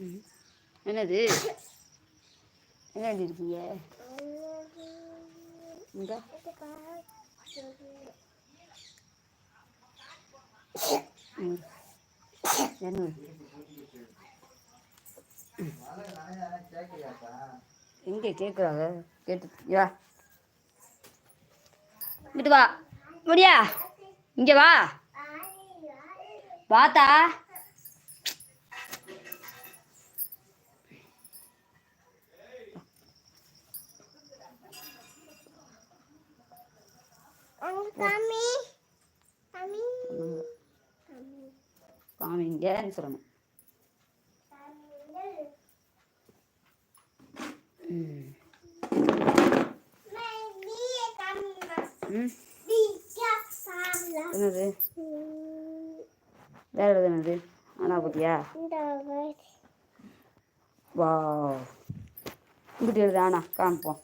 ம். என்னது? என்ன இருக்கீங்க? இந்த. ம். என்ன? எங்கே கேட்குறாங்க கேட்டு இங்கிட்டு வா. முடியா? இங்கே வா. வாத்தா. காமிங்கன்னு சொல்லணும் என்னது வேற எது என்னது? ஆனா பத்தியா வா இங்கிட்டு எழுது ஆனா காமிப்போம்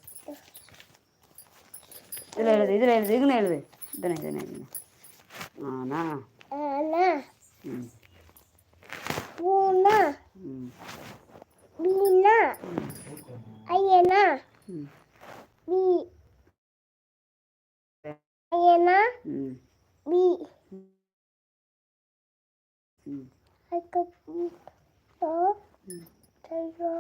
இதில் எழுது இதில் எழுது இதுன்னு எழுது. இதனை இதனை இதனை. ஆனா. ம். ம். ஐயனா. ம். ஐயனா. ம். அதுக்கப்புறம் ம். ஐயோ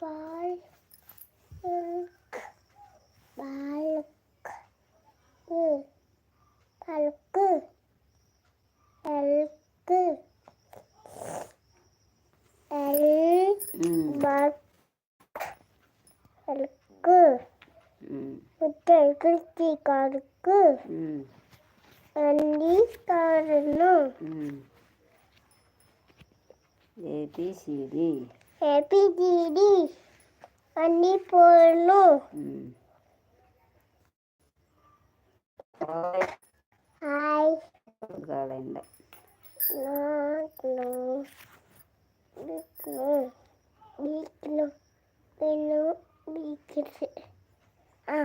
பால் பாலுக்கு பாலுக்கு எல்க்கு எல் ம். பக் எல்க்கு ம். முட்டை கிருத்தி காருக்கு ம். அண்டி காரணம் ஏபிசிடி ஹேப்பி டிடி அண்ணி போடணும் ம் ஹாய் காலையில் நானும் வீக்கணும் வீக்கணும் வேணும் வீக்குது ஆ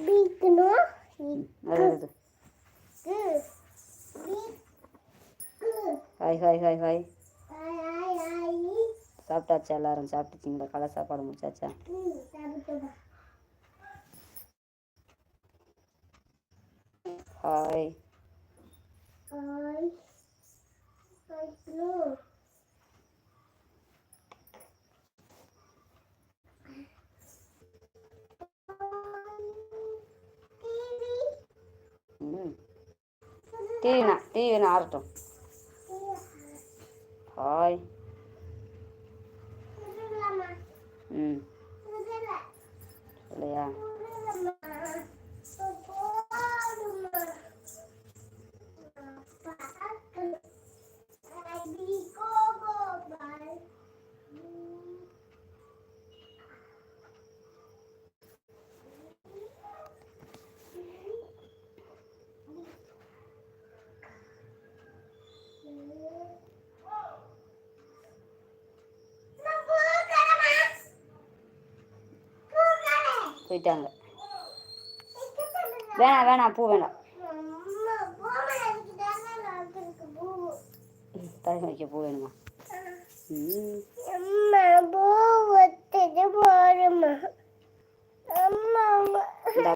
வீக்கணும் அது எழுது ஹாய் ஹாய் ஹாய் ஹாய். சாப்பிட்டாச்சா? எல்லாரும் சாப்பிட்டுச்சிங்களா கலை சாப்பாடு முடிச்சாச்சா? ஹாய். ம். டிவிண்ணா டிவிண்ணா ஆறட்டும். ஹாய் பாய் போயிட்டாங்க. வேணாம் வேணாம் பூ வேணாம். ம், தலைக்கு வைக்க பூ வேணுமா?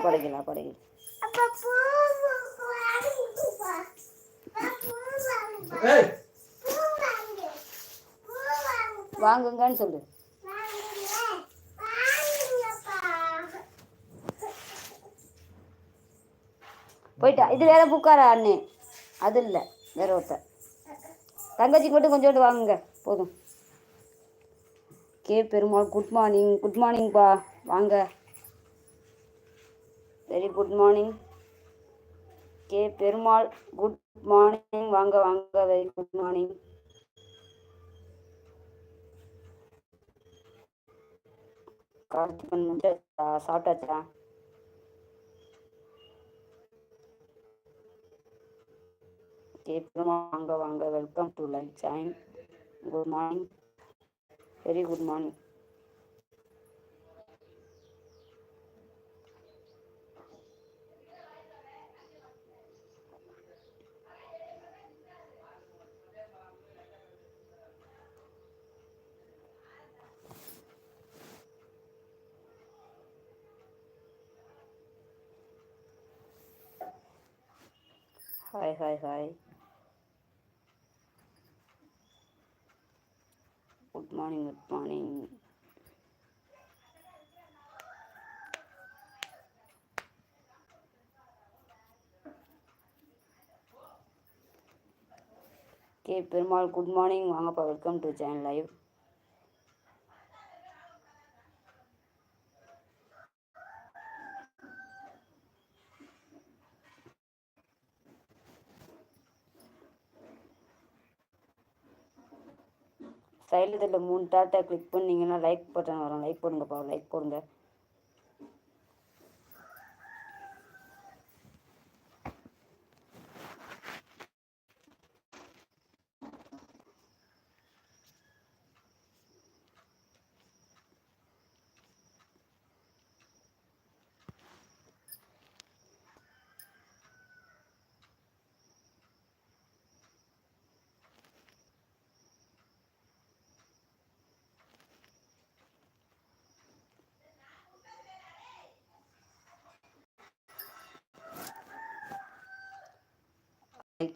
படைக்கலாம் படைக்கலாம் அப்ப பூ வாங்கிப்பா பூ வாங்கிப்பா ஏய் பூ வாங்கு பூ வாங்கு வாங்குங்கன்னு சொல்லு வாங்குங்க வாங்குங்கப்பா போயிட்டா. இது வேற பூக்காரா அண்ணே? அது இல்லை. வேற ஒருத்தர் தங்கச்சிக்கு மட்டும் கொஞ்சோண்டு வாங்குங்க. போதும். K Perumal good morning good மார்னிங்ப்பா வாங்க. Very good morning K Perumal good morning வாங்க வாங்க. வெரி குட் மார்னிங் கார்த்திகன் முடிஞ்சா சாப்பிட்டாச்சா? சீக்கிரமாக வாங்க வாங்க. Welcome to life join good morning very good morning hi hi hi good morning good morning K Perumal good morning வாங்கப்பா welcome to channel live சைடில் இதில் மூணு டாட்டா கிளிக் பண்ணிங்கன்னா லைக் பட்டன் வரும். லைக் போடுங்கப்பா லைக் போடுங்க.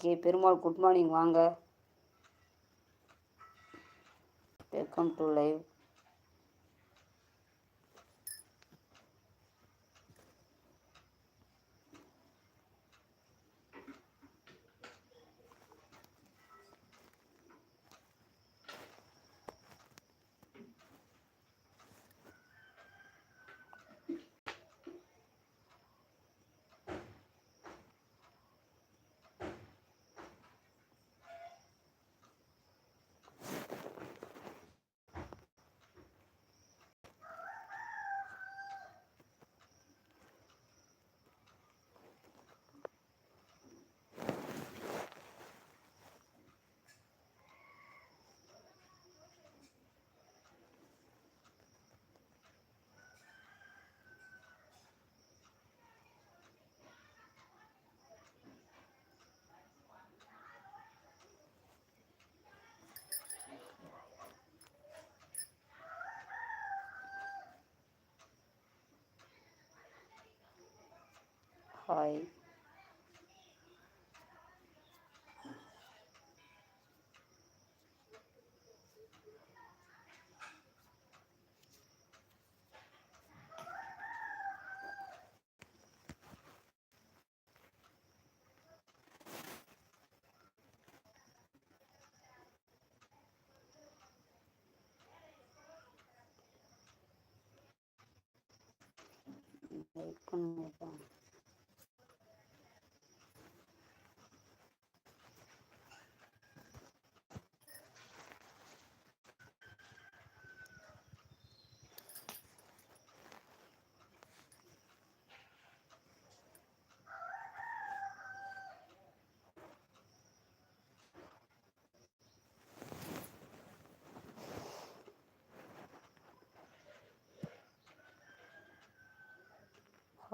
கே பெருமாள் குட் மார்னிங் வாங்க. Welcome to live hi like பண்ணுங்கப்பா ஹாய்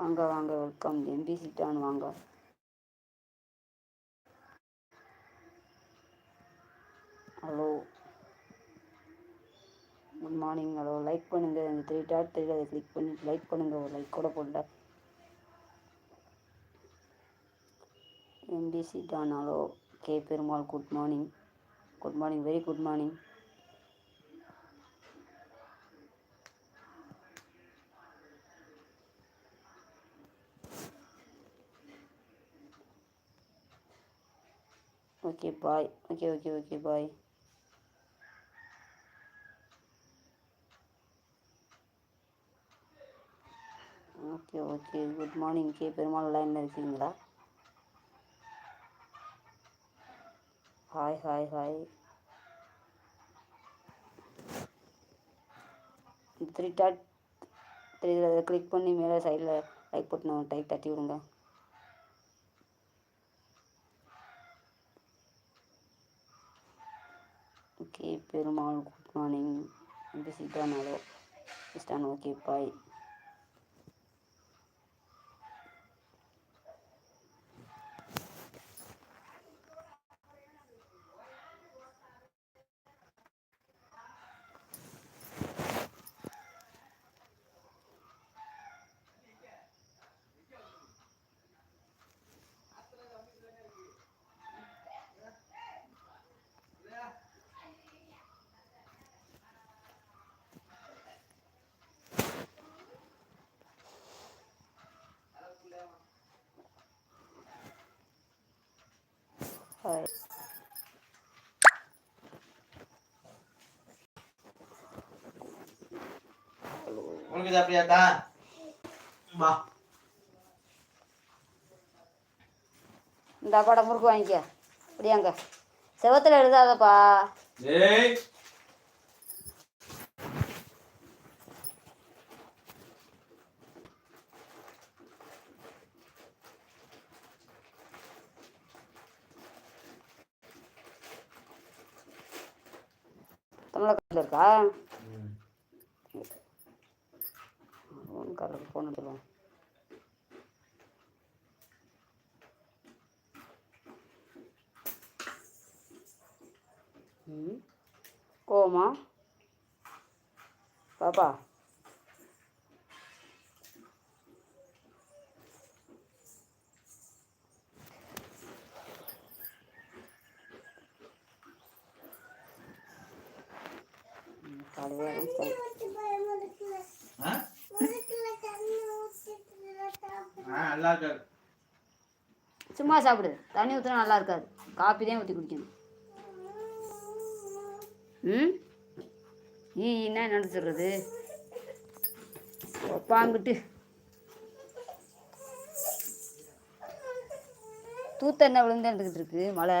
வாங்க வாங்க வெல்கம் எம்பி சிட்டான் வாங்க. Hello good morning hello like பண்ணுங்கள் அந்த த்ரீ டாட் த்ரீ அதை கிளிக் பண்ணி லைக் பண்ணுங்கள் ஒரு லைக் கூட போடல. எம்பி சிட்டான் hello K. Perumal good morning good morning very good morning okay bye okay okay okay bye okay okay good morning K. Perumal லைனில் இருக்கீங்களா? Hi hi hi three dot three அதை click பண்ணி மேலே சைடில் லைக் பட்டன் டைட் தட்டி விடுங்க. Okay Perumal good morning. இந்த சீட்டானாலோ இஸ்டான் ஓகே பாய். ஹாய் உனக்கு இது அப்படியாக்கா வா. இந்த அப்பாட முறுக்கு வாங்கிக்க. அப்படியாங்க செவத்தில் எழுதாதப்பா. ஏய் இருக்கா? ஃபோன் காரருக்கு ஃபோன் அடிச்சிடுவோம் ம். கோவமா? பாப்பா. நல்லா இருக்காது சும்மா சாப்பிடு. தண்ணி ஊற்றினா நல்லா இருக்காது காப்பி தான் ஊற்றி குடிக்கணும். ம்? ஈ என்ன நடத்துறது ஒப்பாங்கிட்டு. தூத்த என்ன விழுந்து நடந்துக்கிட்டு இருக்கு மழை.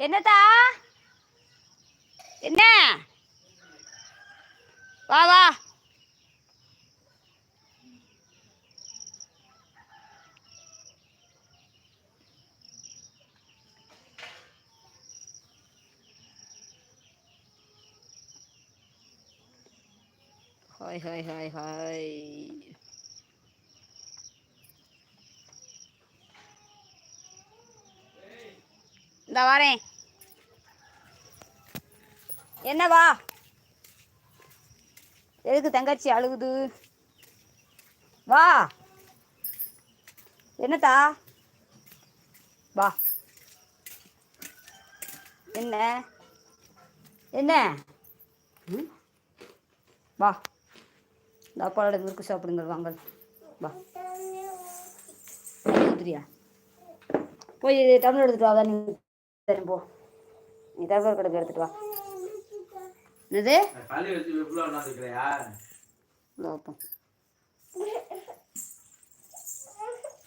என்னத்தா என்ன வா வா ஹாய் ஹாய் ஹாய் ஹாய் இந்த வரேன் என்ன வா எதுக்கு தங்கச்சி அழுகுது? வா. என்னத்தா? வா. என்ன? என்ன? ம்? வா. இந்த அப்பாவோட முறுக்கு சாப்பிடுங்க வாங்க. வா. ஊத்துறியா? போய் டம்ளர் எடுத்துட்டு வா நீ போ. நீ தகவல் கடைக்கு எடுத்துட்டு வா. என்னது?